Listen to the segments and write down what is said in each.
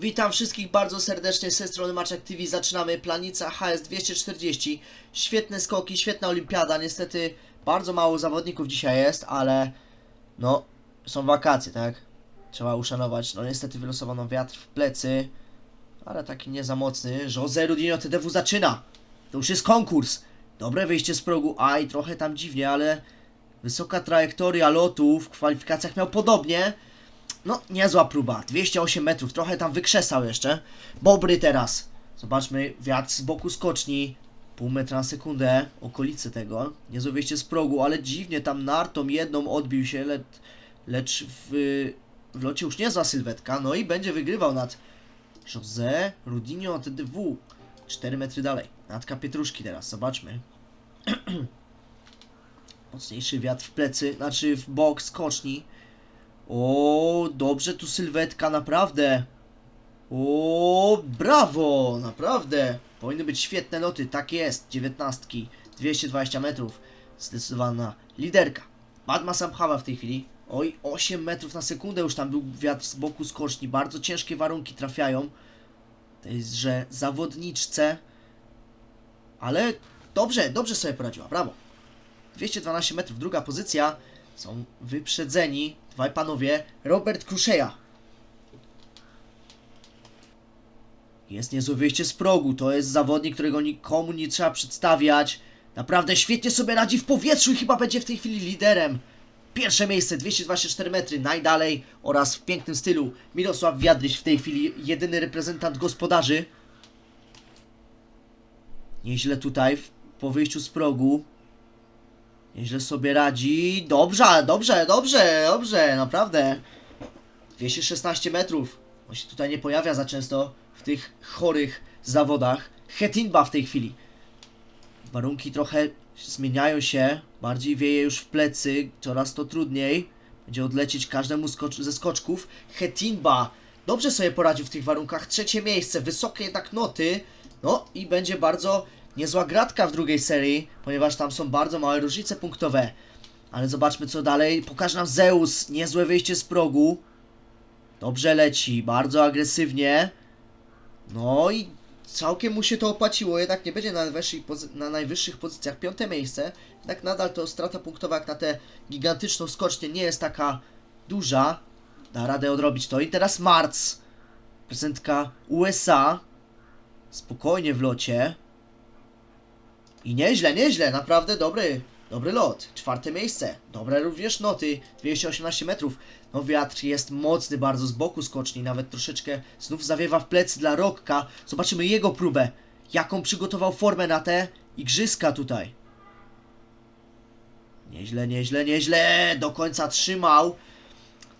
Witam wszystkich bardzo serdecznie ze strony Maczek TV. Zaczynamy Planica HS 240. Świetne skoki, świetna olimpiada. Niestety bardzo mało zawodników dzisiaj jest, ale no są wakacje, tak? Trzeba uszanować. No niestety wylosowano wiatr w plecy, ale taki nie za mocny. Jose Rudinho TDW zaczyna. To już jest konkurs. Dobre wyjście z progu. Aj, trochę tam dziwnie, ale wysoka trajektoria lotu w kwalifikacjach miał podobnie. No, niezła próba. 208 metrów, trochę tam wykrzesał jeszcze. Bobry teraz. Zobaczmy, wiatr z boku skoczni. Pół metra na sekundę, okolice tego. Niezłe wyjście z progu, ale dziwnie tam nartą jedną odbił się, le lecz w, w locie już niezła sylwetka. No i będzie wygrywał nad Jose Rudinho TDW. 4 metry dalej. Natka Pietruszki teraz, zobaczmy. Mocniejszy wiatr w plecy, znaczy w bok skoczni. O, dobrze tu sylwetka, naprawdę. O, brawo, naprawdę. Powinny być świetne loty, tak jest. Dziewiętnastki, 220 metrów. Zdecydowana liderka. Padma Samchawa w tej chwili. Oj, 8 metrów na sekundę już tam był wiatr z boku skoczni. Bardzo ciężkie warunki trafiają. To jest, że zawodniczce. Ale dobrze, dobrze sobie poradziła, brawo. 212 metrów, druga pozycja. Są wyprzedzeni dwaj panowie. Robert Kruszeja. Jest niezłe wyjście z progu. To jest zawodnik, którego nikomu nie trzeba przedstawiać. Naprawdę świetnie sobie radzi w powietrzu i chyba będzie w tej chwili liderem. Pierwsze miejsce, 224 metry, najdalej oraz w pięknym stylu Mirosław Wiadryś w tej chwili jedyny reprezentant gospodarzy. Nieźle tutaj po wyjściu z progu. Nieźle sobie radzi. Dobrze, dobrze, dobrze, dobrze, naprawdę. 216 metrów. On się tutaj nie pojawia za często w tych chorych zawodach. Hetinba w tej chwili. Warunki trochę zmieniają się. Bardziej wieje już w plecy. Coraz to trudniej. Będzie odlecieć każdemu ze skoczków. Hetinba dobrze sobie poradził w tych warunkach. Trzecie miejsce, wysokie jednak noty. No i będzie bardzo niezła gratka w drugiej serii, ponieważ tam są bardzo małe różnice punktowe. Ale zobaczmy co dalej. Pokaże nam Zeus. Niezłe wyjście z progu. Dobrze leci, bardzo agresywnie. No i całkiem mu się to opłaciło. Jednak nie będzie na najwyższych, na najwyższych pozycjach. Piąte miejsce. Jednak nadal to strata punktowa jak na tę gigantyczną skocznię nie jest taka duża. Da radę odrobić to. I teraz Marc. Prezentka USA. Spokojnie w locie. I nieźle, nieźle, naprawdę dobry, dobry lot. Czwarte miejsce, dobre również noty, 218 metrów. No wiatr jest mocny bardzo z boku skoczni, nawet troszeczkę znów zawiewa w plecy dla Rokka. Zobaczymy jego próbę, jaką przygotował formę na te igrzyska tutaj. Nieźle, nieźle, nieźle, do końca trzymał.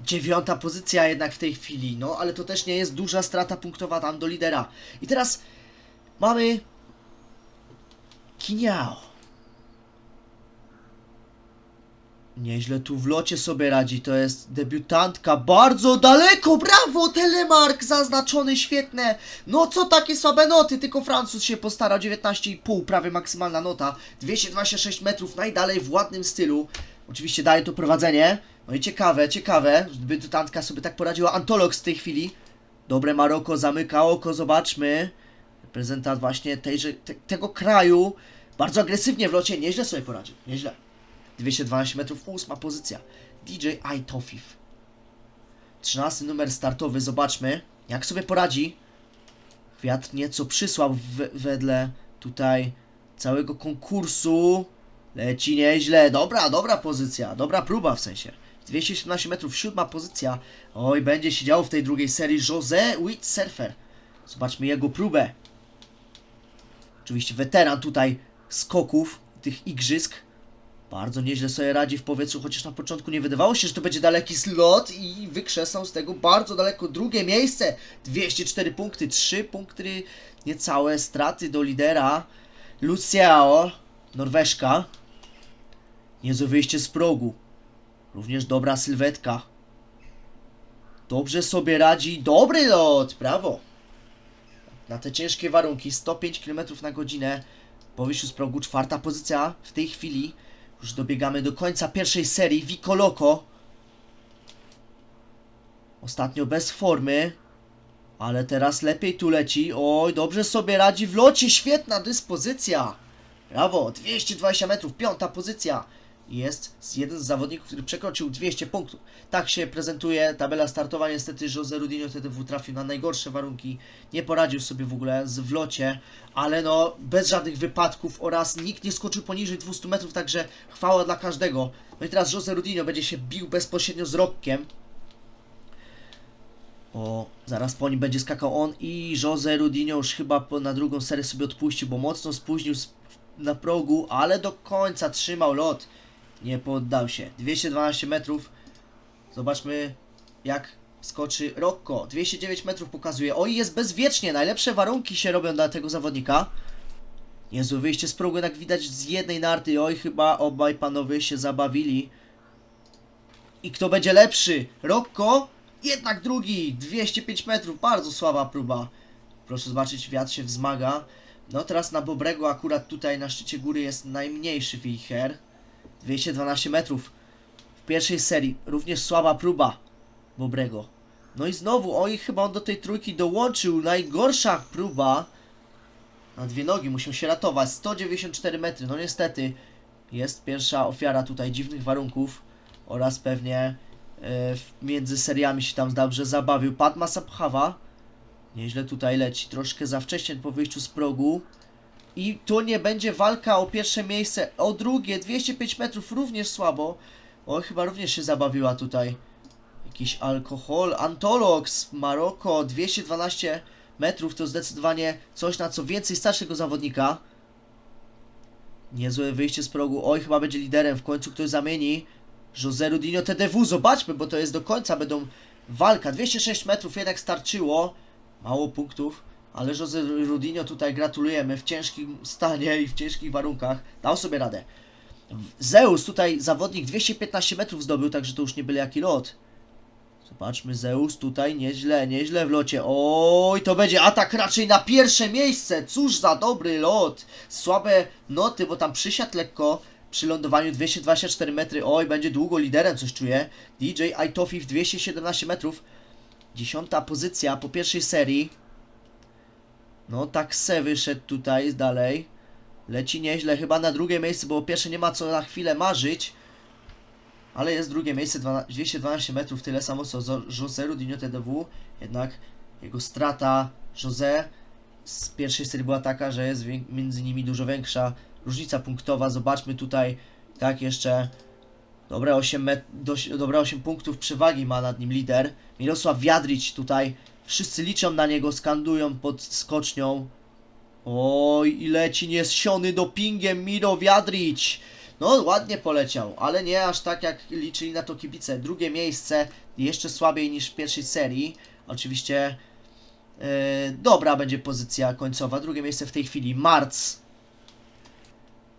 Dziewiąta pozycja jednak w tej chwili, no ale to też nie jest duża strata punktowa tam do lidera. I teraz mamy Kiniao. Nieźle tu w locie sobie radzi, to jest debiutantka, bardzo daleko, brawo, Telemark, zaznaczony, świetne. No co takie słabe noty, tylko Francuz się postarał, 19,5, prawie maksymalna nota, 226 metrów, najdalej w ładnym stylu. Oczywiście daje to prowadzenie, no i ciekawe, ciekawe, że debiutantka sobie tak poradziła, Antolog z tej chwili. Dobre Maroko zamyka oko, zobaczmy. Reprezentant właśnie tejże, te, tego kraju. Bardzo agresywnie w locie, nieźle sobie poradził, nieźle. 212 metrów, ósma pozycja. DJ Aitofif. 13 numer startowy, zobaczmy jak sobie poradzi. Wiatr nieco przysłał w, wedle tutaj całego konkursu. Leci nieźle, dobra, dobra pozycja, dobra próba w sensie. 217 metrów, siódma pozycja. Oj, będzie się działo w tej drugiej serii Jose Witsurfer. Zobaczmy jego próbę. Oczywiście weteran tutaj skoków, tych igrzysk. Bardzo nieźle sobie radzi w powietrzu, chociaż na początku nie wydawało się, że to będzie daleki slot i wykrzesał z tego bardzo daleko drugie miejsce. 204 punkty, 3 punkty niecałe straty do lidera. Luciao, Norweszka. Niezłe wyjście z progu. Również dobra sylwetka. Dobrze sobie radzi, dobry lot, brawo na te ciężkie warunki 105 km na godzinę po wyjściu z progu czwarta pozycja w tej chwili już dobiegamy do końca pierwszej serii Vico Loco ostatnio bez formy Ale teraz lepiej tu leci. Oj, dobrze sobie radzi w locie. Świetna dyspozycja. Brawo, 220 metrów, piąta pozycja. Jest jeden z zawodników, który przekroczył 200 punktów. Tak się prezentuje tabela startowa. Niestety Jose Rudinho TDW trafił na najgorsze warunki. Nie poradził sobie w ogóle z w locie, ale no bez żadnych wypadków oraz nikt nie skoczył poniżej 200 metrów, także chwała dla każdego. No i teraz Jose Rudinho będzie się bił bezpośrednio z Rockiem. O, zaraz po nim będzie skakał on i Jose Rudinho już chyba na drugą serię sobie odpuścił, bo mocno spóźnił sp- na progu, ale do końca trzymał lot. Nie poddał się. 212 metrów. Zobaczmy jak skoczy Rocco. 209 metrów pokazuje. Oj, jest bezwiecznie. Najlepsze warunki się robią dla tego zawodnika. Jezu, wyjście z progu jak widać z jednej narty. Oj, chyba obaj panowie się zabawili. I kto będzie lepszy? Rocco? Jednak drugi. 205 metrów. Bardzo słaba próba. Proszę zobaczyć, wiatr się wzmaga. No teraz na Bobrego akurat tutaj na szczycie góry jest najmniejszy wicher. 212 metrów. W pierwszej serii również słaba próba Bobrego. No i znowu, oj, chyba on do tej trójki dołączył. Najgorsza próba. Na dwie nogi musiał się ratować. 194 metry. No niestety jest pierwsza ofiara tutaj dziwnych warunków oraz pewnie e, między seriami się tam dobrze zabawił. Padma Sapchawa. Nieźle tutaj leci. Troszkę za wcześnie po wyjściu z progu. I tu nie będzie walka o pierwsze miejsce. O drugie, 205 metrów również słabo. O, chyba również się zabawiła tutaj. Jakiś alkohol. Antolox, Maroko, 212 metrów to zdecydowanie coś, na co więcej stać tego zawodnika. Niezłe wyjście z progu. Oj, chyba będzie liderem. W końcu ktoś zamieni. Jose Rudinho TDW. Zobaczmy, bo to jest do końca. Będą walka. 206 metrów jednak starczyło. Mało punktów. Ale Jose Rudinho tutaj gratulujemy w ciężkim stanie i w ciężkich warunkach. Dał sobie radę. Zeus tutaj zawodnik 215 metrów zdobył, także to już nie byle jaki lot. Zobaczmy, Zeus tutaj nieźle, nieźle w locie. Oj, to będzie atak raczej na pierwsze miejsce. Cóż za dobry lot. Słabe noty, bo tam przysiadł lekko przy lądowaniu 224 metry. Oj, będzie długo liderem, coś czuję. DJ Aitofi w 217 metrów. Dziesiąta pozycja po pierwszej serii. No, tak se wyszedł tutaj dalej. Leci nieźle, chyba na drugie miejsce, bo pierwsze nie ma co na chwilę marzyć. Ale jest drugie miejsce, 12, 212 metrów, tyle samo co Jose Rudinho TDW. Jednak jego strata Jose z pierwszej serii była taka, że jest między nimi dużo większa różnica punktowa. Zobaczmy tutaj, tak jeszcze dobre 8, met- dość, dobre 8 punktów przewagi ma nad nim lider. Mirosław Wiadrić tutaj, wszyscy liczą na niego, skandują pod skocznią. Oj, i leci niesiony dopingiem Miro Wiadrić. No, ładnie poleciał, ale nie aż tak jak liczyli na to kibice. Drugie miejsce, jeszcze słabiej niż w pierwszej serii. Oczywiście e, dobra będzie pozycja końcowa. Drugie miejsce w tej chwili Marc.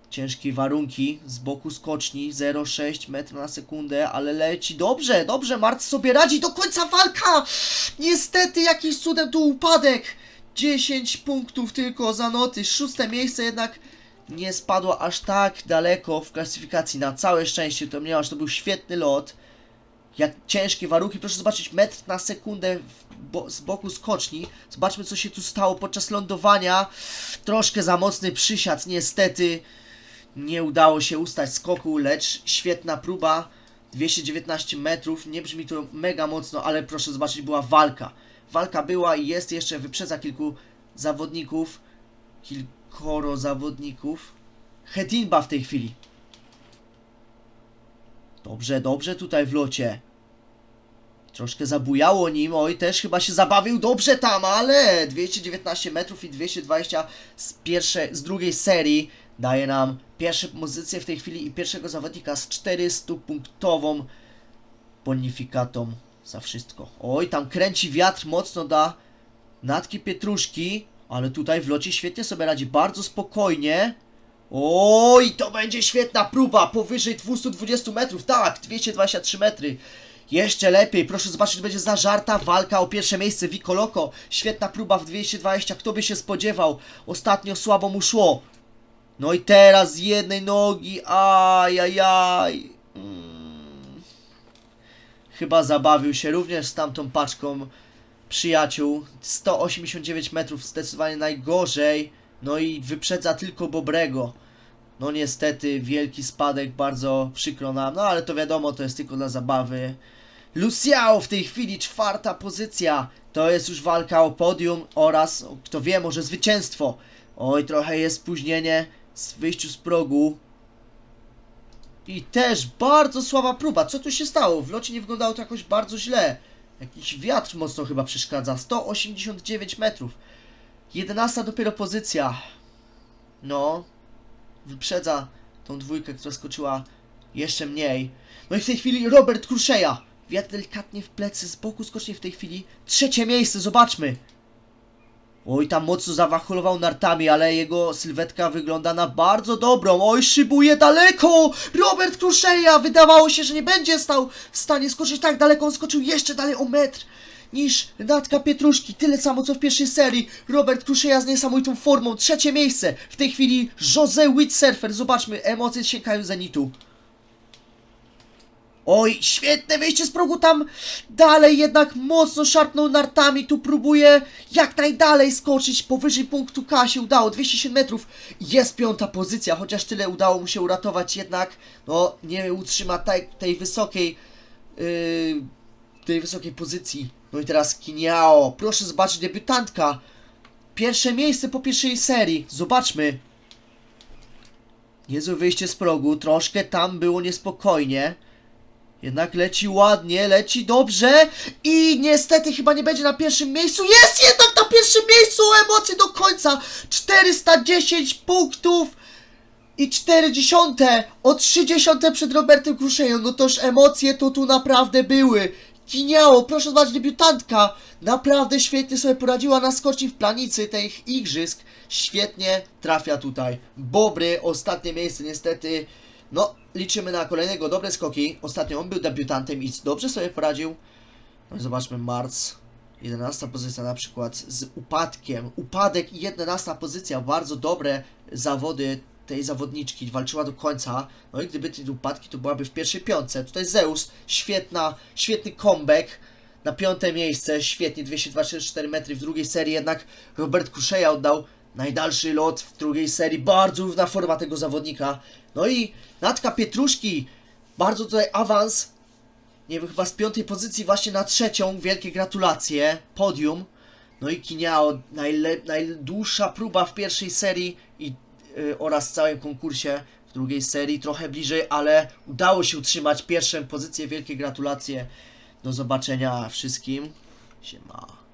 Ciężkie warunki z boku skoczni 0,6 metra na sekundę, ale leci dobrze, dobrze. Marc sobie radzi do końca walka. Niestety jakiś cudem tu upadek. 10 punktów tylko za noty. Szóste miejsce jednak nie spadło aż tak daleko w klasyfikacji. Na całe szczęście to ponieważ to był świetny lot. Jak ciężkie warunki, proszę zobaczyć metr na sekundę bo, z boku skoczni. Zobaczmy co się tu stało podczas lądowania. Troszkę za mocny przysiad, niestety. Nie udało się ustać skoku, lecz świetna próba. 219 metrów, nie brzmi to mega mocno, ale proszę zobaczyć, była walka. Walka była i jest jeszcze, wyprzedza kilku zawodników. Kilkoro zawodników. Hedinba w tej chwili. Dobrze, dobrze tutaj w locie. Troszkę zabujało nim, oj, też chyba się zabawił dobrze tam, ale 219 metrów i 220 z pierwszej, z drugiej serii daje nam pierwsze pozycję w tej chwili i pierwszego zawodnika z 400 punktową bonifikatą za wszystko. Oj, tam kręci wiatr mocno da natki pietruszki, ale tutaj w locie świetnie sobie radzi, bardzo spokojnie. Oj, to będzie świetna próba, powyżej 220 metrów, tak, 223 metry. Jeszcze lepiej, proszę zobaczyć, będzie zażarta walka o pierwsze miejsce Vico Loco. Świetna próba w 220, kto by się spodziewał. Ostatnio słabo mu szło. No i teraz z jednej nogi, ajajaj. Mm. Chyba zabawił się również z tamtą paczką przyjaciół. 189 metrów, zdecydowanie najgorzej. No i wyprzedza tylko Bobrego. No niestety, wielki spadek, bardzo przykro nam, no ale to wiadomo, to jest tylko dla zabawy. Luciao w tej chwili czwarta pozycja. To jest już walka o podium oraz, kto wie, może zwycięstwo. Oj, trochę jest spóźnienie z wyjściu z progu. I też bardzo słaba próba. Co tu się stało? W locie nie wyglądało to jakoś bardzo źle. Jakiś wiatr mocno chyba przeszkadza. 189 metrów. 11 dopiero pozycja. No. Wyprzedza tą dwójkę, która skoczyła jeszcze mniej. No i w tej chwili Robert Kruszeja. Wiatr delikatnie w plecy, z boku skocznie w tej chwili. Trzecie miejsce, zobaczmy. Oj, tam mocno zawacholował nartami, ale jego sylwetka wygląda na bardzo dobrą. Oj, szybuje daleko! Robert Kruszeja! Wydawało się, że nie będzie stał w stanie skoczyć tak daleko. On skoczył jeszcze dalej o metr niż Natka Pietruszki. Tyle samo co w pierwszej serii. Robert Kruszeja z niesamowitą formą. Trzecie miejsce. W tej chwili Jose Witsurfer. Zobaczmy, emocje sięgają zenitu. Oj, świetne wyjście z progu tam dalej, jednak mocno szarpnął nartami, tu próbuje jak najdalej skoczyć, powyżej punktu K się udało, 207 metrów, jest piąta pozycja, chociaż tyle udało mu się uratować, jednak no nie utrzyma tej, tej wysokiej, yy, tej wysokiej pozycji. No i teraz Kiniao, proszę zobaczyć, debiutantka, pierwsze miejsce po pierwszej serii, zobaczmy. Niezłe wyjście z progu, troszkę tam było niespokojnie. Jednak leci ładnie, leci dobrze i niestety chyba nie będzie na pierwszym miejscu. Jest jednak na pierwszym miejscu! Emocje do końca! 410 punktów i 40 o 30 przed Robertem Kruszeją. No toż emocje to tu naprawdę były. Kiniało, proszę zobaczyć, debiutantka naprawdę świetnie sobie poradziła na skoczni w planicy tych igrzysk. Świetnie trafia tutaj. Bobry, ostatnie miejsce niestety. No, liczymy na kolejnego dobre skoki. Ostatnio on był debiutantem i dobrze sobie poradził. No zobaczmy, Marc. 11 pozycja na przykład z upadkiem. Upadek i 11 pozycja. Bardzo dobre zawody tej zawodniczki. Walczyła do końca. No i gdyby te upadki, to byłaby w pierwszej piątce. Tutaj Zeus. Świetna, świetny comeback. Na piąte miejsce. Świetnie. 224 metry w drugiej serii. Jednak Robert Kuszeja oddał najdalszy lot w drugiej serii. Bardzo równa forma tego zawodnika. No i Natka Pietruszki. Bardzo tutaj awans. Nie wiem, chyba z piątej pozycji właśnie na trzecią. Wielkie gratulacje. Podium. No i Kiniao. Najdłuższa próba w pierwszej serii i, y, oraz w całym konkursie. W drugiej serii trochę bliżej, ale udało się utrzymać pierwszą pozycję. Wielkie gratulacje. Do zobaczenia wszystkim. Siema.